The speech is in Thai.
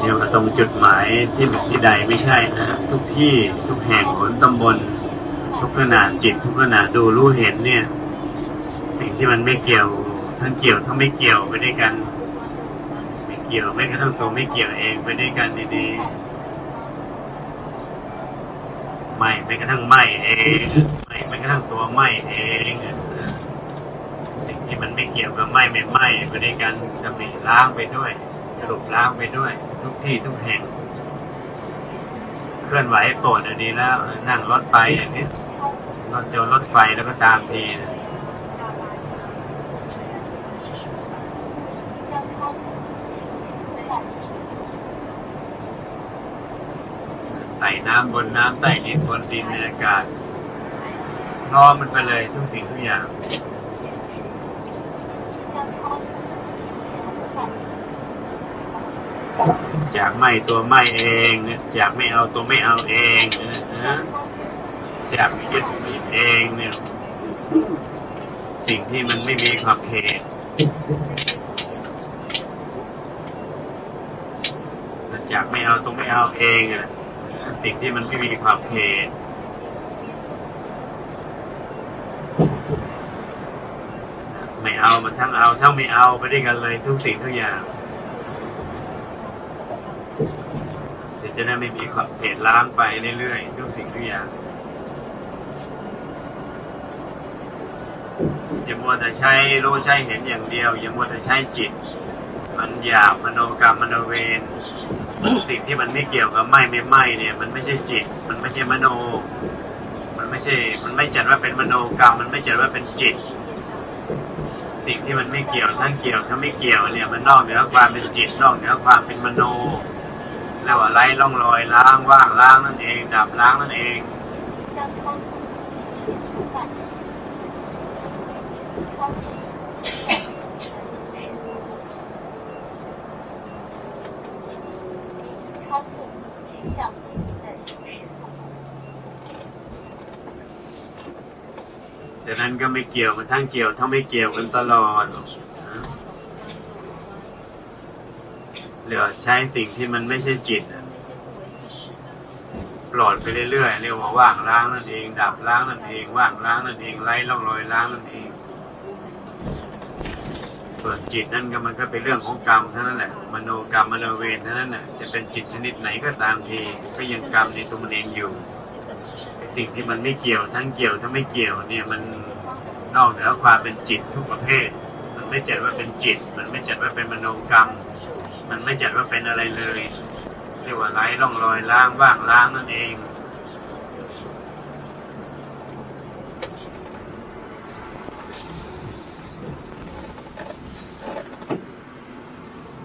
เรียกว่าตรงจุดหมายที่หนึ่งที่ใดไม่ใช่นะทุกที่ทุกแห่งหนตำบล ทุกขณะจิต ทุกขณะดูรู้เห็นเนี่ย สิ่งที่มันไม่เกี่ยวทั้งเกี่ยวทั้งไม่เกี่ยวไปด้วยกัน ไม่เกี่ยวไม่กระทั่งตัวไม่เกี่ยวเองไปด้วยกันดีๆไม่ไม่กระทั่งไม่เองไม่ไม่กระทั่งตัวไม่เองสิ่งที่มันไม่เกี่ยวกับไม่ไม่ไม่ไปด้วยกันจะมีล้างไปด้วย สรุปล้างไปด้วย ทุกที่ทุกแห่ง เคลื่อนไหวโปรดอันนี้แล้ว นั่งรถไปอย่างนี้รถยนต์รถไฟแล้วก็ตามทีนะไต่น้ำบนน้ำใต้ดินบนดินในอากาศร้อมมันไปเลยทุกสิ่งทุกอย่าง จากไม่ตัวไม่เองจากไม่เอาตัวไม่เอาเองนะจากยึดเองเนี่ย สิ่งที่มันไม่มีขอบเขตจากไม่เอาตัวไม่เอาเองอะสิ่งที่มันไม่มีขอบเขตไม่เอามันทั้งเอาทั้งไม่เอาไปด้วยกันเลยทุกสิ่งทุกอย่าง จะได้ไม่มีขอบเขตล้างไปเรื่อยๆทุกสิ่งทุกอย่างจะมัวแต่ใช้รู้ใช้เห็นอย่างเดียวอย่ามัวแต่ใช้จิต มันหยาบมโนกรรมมโนเวรสิ่งที่มันไม่เกี่ยวกับไม่ไม่ไม่เนี่ย มันไม่ใช่จิต มันไม่ใช่มโน มันไม่ใช่ มันไม่จัดว่าเป็นมโนกรรม มันไม่จัดว่าเป็นจิต สิ่งที่มันไม่เกี่ยวทั้งเกี่ยวทั้งไม่เกี่ยวเนี่ย มันนอกเหนือความเป็นจิตนอกเหนือความเป็นมโน เรียกว่าไร้ร่องรอยล้างว่างล้างนั่นเอง ดับล้างนั่นเองแต่นั้นก็ไม่เกี่ยวมันทั้งเกี่ยวทั้งไม่เกี่ยวกันตลอดนะ เหลือใช้สิ่งที่มันไม่ใช่จิตปลอดไปเรื่อยๆเรียกว่าว่างล้างนั่นเอง ดับล้างนั่นเองว่างล้างนั่นเองไร้ร่องรอยล้างนั่นเอง ส่วนจิตนั่นก็มันก็เป็นเรื่องของกรรมเท่านั้นแหละมโนกรรมมโนเวรเท่านั้นแหละจะเป็นจิตชนิดไหนก็ตามทีก็ยังกรรมในตัวมันเองอยู่สิ่งที่มันไม่เกี่ยวทั้งเกี่ยวทั้งไม่เกี่ยว เนี่ยมันนอกเหนือความเป็นจิตทุกประเภท มันไม่จัดว่าเป็นจิต มันไม่จัดว่าเป็นมโนกรรม มันไม่จัดว่าเป็นอะไรเลย เรียกว่าไร้ร่องรอยล้างว่างล้างนั่นเอง